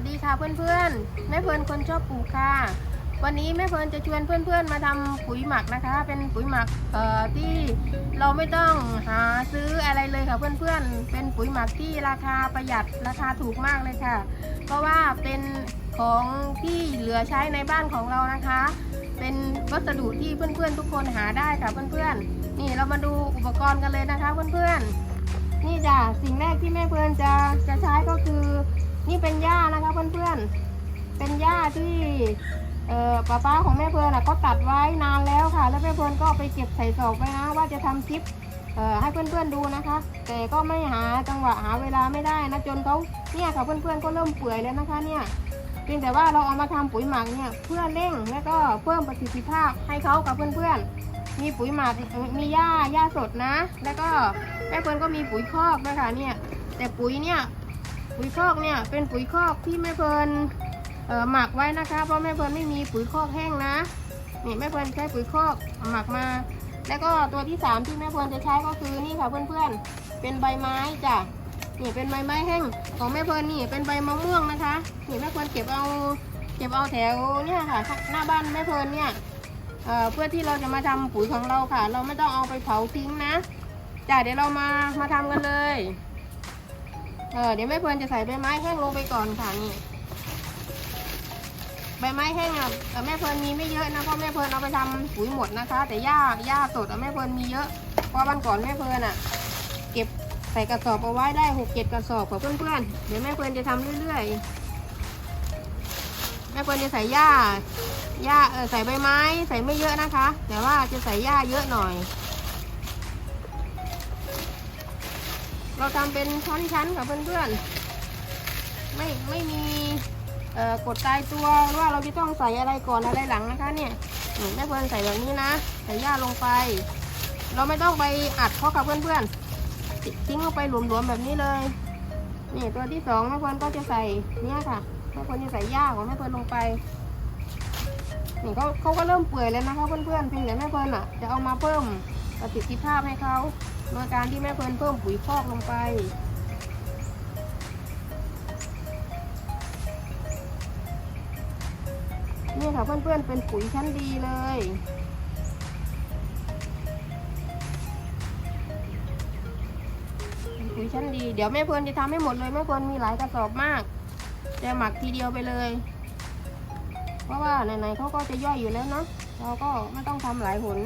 สดีค่ะเพื่อนๆแม่เพลินคนชอบปลูกค่ะ วันนี้แม่เพลินจะชวนเพื่อนๆมาทำปุ๋ยหมักนะคะ เป็นปุ๋ยหมักเอ่อที่เราไม่ต้องหาซื้ออะไรเลยค่ะเพื่อนๆ เป็นปุ๋ยหมักที่ราคาประหยัดราคาถูกมากเลยค่ะ เพราะว่าเป็นของที่เหลือใช้ในบ้านของเรานะคะ เป็นวัสดุที่เพื่อนๆ ทุกคนหาได้ค่ะเพื่อนๆ นี่เรามาดูอุปกรณ์กันเลยนะคะเพื่อนๆ นี่จ้ะสิ่งแรกที่แม่เพลินจะจะใช้ก็คือ นี่เป็นหญ้านะคะเพื่อนๆ เป็นหญ้าที่เอ่อป้าป้าของแม่เพลินอะก็ตัดไว้นานแล้วค่ะ แล้วแม่เพลินก็ไปเก็บใส่ซองไว้นะว่าจะทำคลิปเอ่อให้เพื่อนๆดูนะคะ แต่ก็ไม่หาจังหวะหาเวลาไม่ได้นะจนเขาเนี่ยค่ะเพื่อนๆก็เริ่มเปื่อยแล้วนะคะเนี่ยเพียงแต่ว่าเราเอามาทำปุ๋ยหมักเนี่ยเพื่อเร่งและก็เพิ่มประสิทธิภาพให้เขากับเพื่อนๆ มีปุ๋ยหมักมีหญ้าหญ้าสดนะ แล้วก็แม่เพลินก็มีปุ๋ยคอกด้วยค่ะเนี่ยแต่ปุ๋ยเนี่ย ปุ๋ยคอกเนี่ยเป็นปุ๋ยคอกที่แม่เพลินเอ่อหมักไว้นะคะ เพราะแม่เพลินไม่มีปุ๋ยคอกแห้งนะนี่แม่เพลินใช้ปุ๋ยคอกหมักมา แล้วก็ตัวที่สามที่แม่เพลินจะใช้ก็คือนี่ค่ะเพื่อนๆเป็นใบไม้จ้ะนี่เป็นใบไม้แห้งของแม่เพลินนี่เป็นใบมะม่วงนะคะนี่แม่เพลินเก็บเอาเก็บเอาแถวเนี่ยค่ะหน้าบ้านแม่เพลินเนี่ยเอ่อเพื่อที่เราจะมาทำปุ๋ยของเราค่ะ เราไม่ต้องเอาไปเผาทิ้งนะจ้ะเดี๋ยวเรามามาทำกันเลย เออเดี๋ยวแม่เพลินจะใส่ใบไม้แห้งลงไปก่อนค่ะนี่ใบไม้แห้งอะเอ่แม่เพลินมีไม่เยอะนะเพราะแม่เพลินเอาไปทำปุ๋ยหมดนะคะ แต่หญ้าหญ้าสดอะแม่เพลินมีเยอะเพราะวันก่อนแม่เพลินอะ เก็บใส่กระสอบเอาไว้ได้หกเจ็ดกระสอบกับเพื่อนๆเดี๋ยวแม่เพลินจะทำเรื่อยๆแม่เพลินจะใส่หญ้าหญ้าเออใส่ใบไม้ ใส่ไม่เยอะนะคะ แต่ว่าจะใส่หญ้าเยอะหน่อย เราทำเป็นชั้นๆกับเพื่อนๆ ไม่ไม่มีกดตายตัวว่าเราจะต้องใส่อะไรก่อนอะไรหลังนะคะเนี่ยแม่เพื่อนใส่แบบนี้นะใส่หญ้าลงไป เราไม่ต้องไปอัดเข้ากับเพื่อนๆทิ้งลงไปหลวมๆแบบนี้เลยนี่ตัวที่สองแม่เพื่อนก็จะใส่เนี่ยค่ะแม่เพื่อนจะใส่หญ้าของแม่เพื่อนลงไปนี่เขาเขาก็เริ่มเปื่อยแล้วนะคะเพื่อนๆเพียงแต่แม่เพื่อนอะจะเอามาเพิ่มประสิทธิภาพให้เขา โดยการที่แม่เพลินเพิ่มปุ๋ยคอกลงไป นี่ค่ะเพื่อนๆเป็นปุ๋ยชั้นดีเลยปุ๋ยชั้นดี เดี๋ยวแม่เพลินจะทำให้หมดเลยแม่เพลินมีหลายกระสอบมากจะหมักทีเดียวไปเลย เพราะว่าไหนๆเขาก็จะย่อยอยู่แล้วเนาะเราก็ไม่ต้องทำหลายหน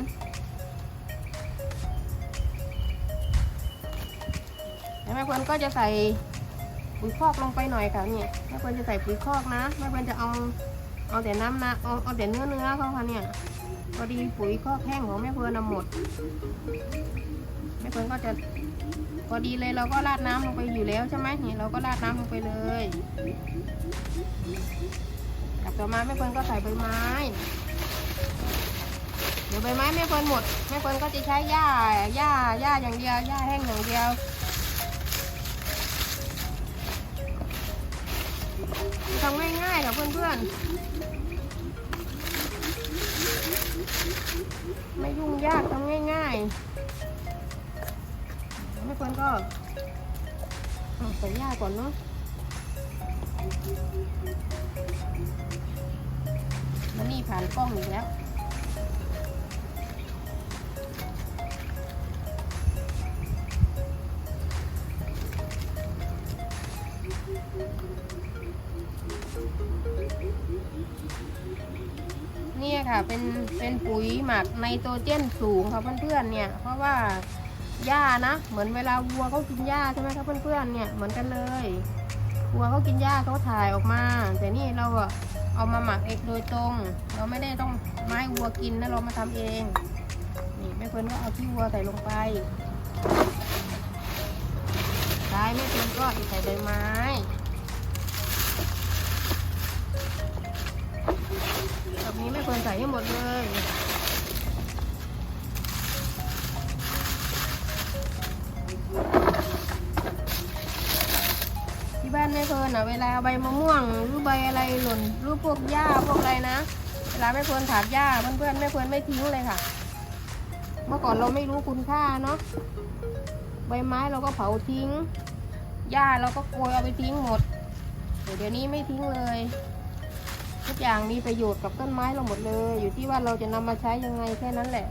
แม่เพื่นก็จะใส่ปุ๋ยคอกลงไปหน่อยค่ะเนี่ยแม่เพื่นจะใส่ปุ๋ยคอกนะแม่เพื่นจะเอาเอาแต่น้ำนะเอาเอาแต่เนื้อเนื้อเขาค่ะเนี่ยพอดีปุ๋ยคอกแห้งของแม่เพื่นำหมดแม่เพื่นก็จะพอดีเลยเราก็ราดน้ำลงไปอยู่แล้วใช่ไหมเนี่ยเราก็ราดน้ำลงไปเลยกลับต่อมาแม่เพื่นก็ใส่ใบไม้ เดี๋ยวใบไม้แม่เฟิร์นหมดแม่เฟิร์นก็จะใช้หญ้าหญ้าหญ้าอย่างเดียวหญ้าแห้งอย่างเดียว ทำง่ายๆค่ะเพื่อนๆ ไม่ยุ่งยากทำง่ายๆแม่เฟิร์นก็ใส่ยาก่อนเนาะมันนี่ผ่านกล้องอีกแล้ว เนี่ยค่ะเป็นเป็นปุ๋ยหมักไนโตรเจนสูงค่ะเพื่อนๆเนี่ย เพราะว่าหญ้านะเหมือนเวลาวัวเขากินหญ้าใช่ไหมครับเพื่อนๆเนี่ยเหมือนกันเลยวัวเขากินหญ้าเขาถ่ายออกมา แต่นี่เราอะเอามาหมักเองโดยตรง เราไม่ได้ต้องไม้วัวกินนะเรามาทำเองนี่แม่เพื่อนก็เอาขี้วัวใส่ลงไปท้ายแม่เพื่อนก็ใส่ใบไม้ แบบนี้ไม่ควรใส่ให้หมดเลยที่บ้านแม่เพลินอะเวลาใบมะม่วงหรือใบอะไรหล่นหรือพวกหญ้าพวกอะไรนะเวลาแม่เพลินถากหญ้าเพื่อนๆแม่เพลินไม่ทิ้งเลยค่ะ เมื่อก่อนเราไม่รู้คุณค่าเนาะใบไม้เราก็เผาทิ้งหญ้าเราก็โกยเอาไปทิ้งหมดเดี๋ยวนี้ไม่ทิ้งเลย ทุกอย่างมีประโยชน์กับต้นไม้เราหมดเลย อยู่ที่ว่าเราจะนำมาใช้ยังไงแค่นั้นแหละ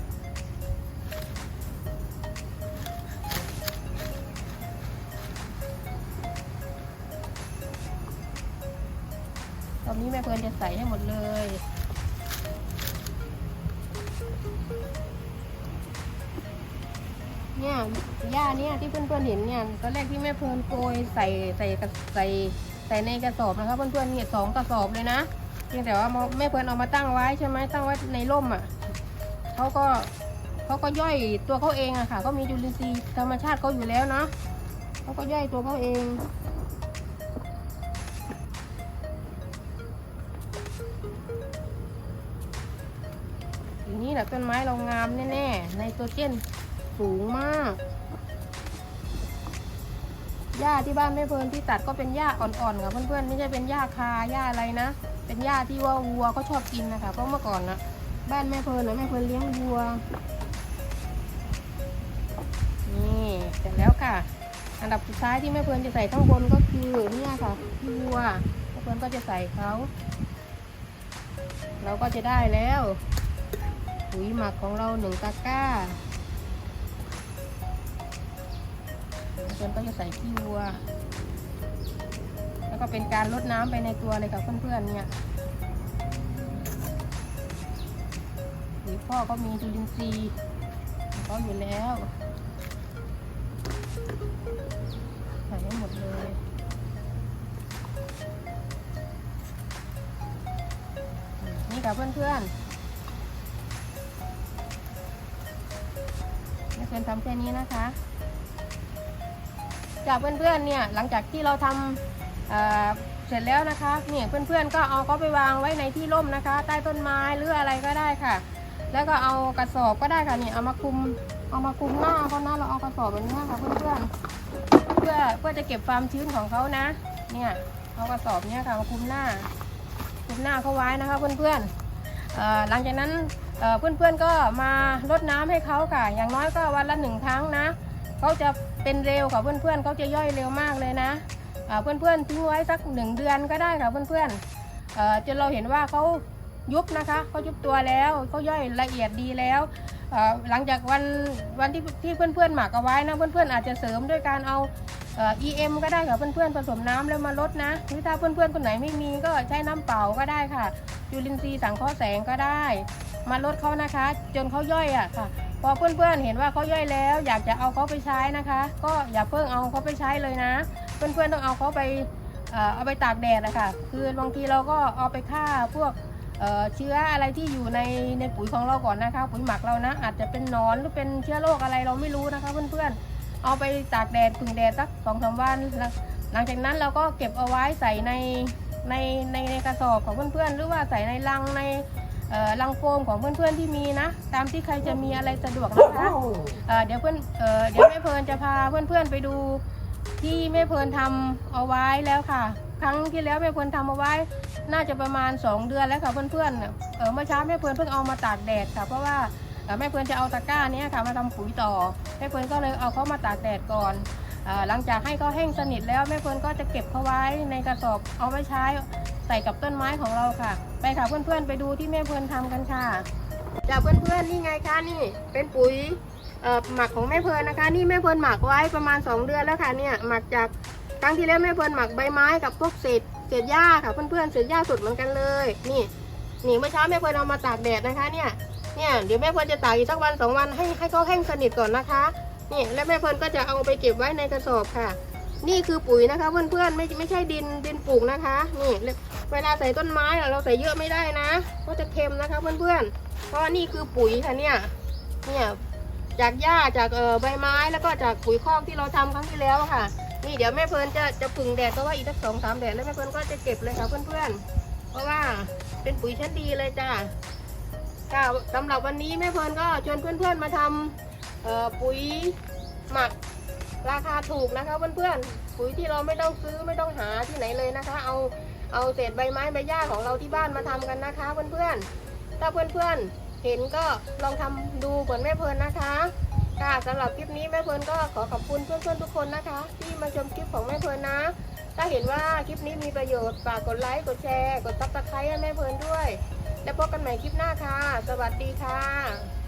ตอนนี้แม่เพลินจะใส่ให้หมดเลยเนี่ยหญ้าเนี่ยที่เพื่อนๆเห็นเนี่ยตอนแรกที่แม่เพลินโกยใส่ใส่ใส่ใส่ในกระสอบนะคะเพื่อนๆเนี่ยสองกระสอบเลยนะ พียงแต่ว่าแม่เพลินเอามาตั้งไว้ใช่ไหมตั้งไว้ในร่มอะเขาก็เขาก็ย่อยตัวเขาเองอะค่ะเขามีจุลินทรีย์ธรรมชาติเขาอยู่แล้วเนาะเขาก็ย่อยตัวเขาเองอย่างนี้แหละต้นไม้เรางามแน่ๆในโตรเจนสูงมากหญ้าที่บ้านแม่เพลินที่ตัดก็เป็นหญ้าอ่อนๆค่ะเพื่อนๆไม่ใช่เป็นหญ้าคาหญ้าอะไรนะ เป็นหญ้าที่ว่าวัวก็ชอบกินนะคะเพราะเมื่อก่อนนะบ้านแม่เพลินนะแม่เพลินเลี้ยงวัว นี่เสร็จแล้วค่ะ อันดับสุดท้ายที่แม่เพลินจะใส่ข้างบนก็คือเนี่ยค่ะวัวแม่เพลินก็จะใส่เขาเราก็จะได้แล้วปุ๋ยหมักของเราหนึ่งตะกร้าแม่เพื่อนก็จะใส่ขี้วัว ก็เป็นการลดน้ำไปในตัวเลยค่ะเพื่อนๆเนี่ยปุ๋ยพ่อก็มีจุลินทรีย์ของเขาอยู่แล้วใส่ให้หมดเลยนี่ค่ะเพื่อนๆไม่เคยทำแค่นี้นะคะ จากเพื่อนๆเนี่ยหลังจากที่เราทำ เสร็จแล้วนะคะเนี่ยเพื่อนๆก็เอาเขาไปวางไว้ในที่ร่มนะคะ ใต้ต้นไม้หรืออะไรก็ได้ค่ะ แล้วก็เอากระสอบก็ได้ค่ะเนี่ยเอามาคุมเอามาคุมหน้าเขานะเราเอากระสอบแบบนี้ค่ะเพื่อนๆเพื่อเพื่อจะเก็บความชื้นของเขานะ เนี่ยเอากระสอบเนี้ยค่ะมาคุมหน้าคุมหน้าเขาไว้นะคะเพื่อนๆเอ่อหลังจากนั้นเพื่อนๆก็มารดน้ำให้เขาค่ะ อย่างน้อยก็วันละหนึ่งครั้งนะเขาจะเป็นเร็วค่ะเพื่อนๆเขาจะย่อยเร็วมากเลยนะ เพื่อนๆทิ้งไว้สักหนึ่งเดือนก็ได้ค่ะเพื่อนๆเอ่อจนเราเห็นว่าเขายุบนะคะเขายุบตัวแล้วเขาย่อยละเอียดดีแล้วเอ่อหลังจากวันวันที่ที่เพื่อนๆหมักเอาไว้นะเพื่อนๆอาจจะเสริมด้วยการเอาเอ่อ EM ก็ได้ค่ะเพื่อนๆผสมน้ำแล้วมาลดนะหรือถ้าเพื่อนๆคนไหนไม่มีก็ใช้น้ำเปล่าก็ได้ค่ะจุลินทรีย์สังเคราะห์แสงก็ได้ มาลดเขานะคะ จนเขาย่อยอะค่ะ พอเพื่อนๆเห็นว่าเขาย่อยแล้ว อยากจะเอาเขาไปใช้นะคะ ก็อย่าเพิ่งเอาเขาไปใช้เลยนะ เพื่อนๆต้องเอาเขาไปเอาไปตากแดดนะคะคือบางทีเราก็เอาไปฆ่าพวกเเชื้ออะไรที่อยู่ในในปุ๋ยของเราก่อนนะคะ ปุ๋ยหมักเรานะ อาจจะเป็นนอนหรือเป็นเชื้อโรคอะไรเราไม่รู้นะคะ เพื่อนๆเอาไปตากแดดผึ่งแดดสักสองสามวันหลังจากนั้นเราก็เก็บเอาไว้ใส่ในในในในกระสอบของเพื่อนๆหรือว่าใส่ในลังใน ลังโฟมของเพื่อนๆที่มีนะ ตามที่ใครจะมีอะไรสะดวกนะคะเอ่อเดี๋ยวเพื่อนเอ่อเดี๋ยวแม่เพลินจะพาเพื่อนๆไปดูที่แม่เพลินทำเอาไว้แล้วค่ะ ครั้งที่แล้วแม่เพลินทำเอาไว้ น่าจะประมาณ 2 เดือนแล้วค่ะเพื่อนๆเออเมื่อเช้าแม่เพลินเพิ่งเอามาตากแดดค่ะเพราะว่าเอ่อแม่เพลินจะเอาตะกร้าเนี้ยค่ะมาทำปุ๋ยต่อแม่เพลินก็เลยเอาเขามาตากแดดก่อนเอ่อหลังจากให้เขาแห้งสนิทแล้วแม่เพลินก็จะเก็บเขาไว้ในกระสอบเอาไว้ใช้ ใส่กับต้นไม้ของเราค่ะ ไปค่ะเพื่อนๆไปดูที่แม่เพลินทำกันค่ะจากเพื่อนๆนี่ไงคะนี่เป็นปุ๋ยเอ่อหมักของแม่เพลินนะคะ นี่แม่เพลินหมักไว้ประมาณ 2 เดือนแล้วค่ะเนี่ยหมักจากครั้งที่แล้วแม่เพลินหมักใบไม้กับพวกเศษเศษหญ้าค่ะเพื่อนๆเศษหญ้าสดเหมือนกันเลย นี่นี่เมื่อเช้าแม่เพลินเอามาตากแดดนะคะเนี่ยเนี่ยเดี๋ยวแม่เพลินจะตากอีกสักวันสองวันให้ให้เขาแห้งสนิทก่อนนะคะนี่แล้วแม่เพลินก็จะเอาไปเก็บไว้ในกระสอบค่ะ นี่คือปุ๋ยนะคะ เพื่อนๆไม่ไม่ใช่ดินดินปลูกนะคะ นี่ เวลาใส่ต้นไม้เราใส่เยอะไม่ได้นะก็จะเค็มนะคะเพื่อนๆ เพราะนี่คือปุ๋ยค่ะเนี่ย เนี่ยจากหญ้าจากเอ่อใบไม้แล้วก็จากปุ๋ยคอกที่เราทำครั้งที่แล้วค่ะ นี่เดี๋ยวแม่เพลินจะจะผึ่งแดดเพราะว่าอีกสักสองสามแดดแล้วแม่เพลินก็จะเก็บเลยค่ะเพื่อนๆ เพราะว่าเป็นปุ๋ยชั้นดีเลยจ้าค่ะสำหรับวันนี้แม่เพลินก็ชวนเพื่อนๆมาทำปุ๋ยหมักราคาถูกนะคะเพื่อนๆ ปุ๋ยที่เราไม่ต้องซื้อไม่ต้องหาที่ไหนเลยนะคะ เอา เอาเศษใบไม้ใบหญ้าของเราที่บ้านมาทำกันนะคะ เพื่อนๆ ถ้าเพื่อนๆ เห็นก็ลองทำดูเหมือนแม่เพลินนะคะ ค่ะสำหรับคลิปนี้แม่เพลินก็ขอขอบคุณเพื่อนๆทุกคนนะคะ ที่มาชมคลิปของแม่เพลินนะ ถ้าเห็นว่าคลิปนี้มีประโยชน์ฝากกดไลค์กดแชร์ กดซับสไครต์ให้แม่เพลินด้วย แล้วพบกันใหม่คลิปหน้าค่ะ สวัสดีค่ะ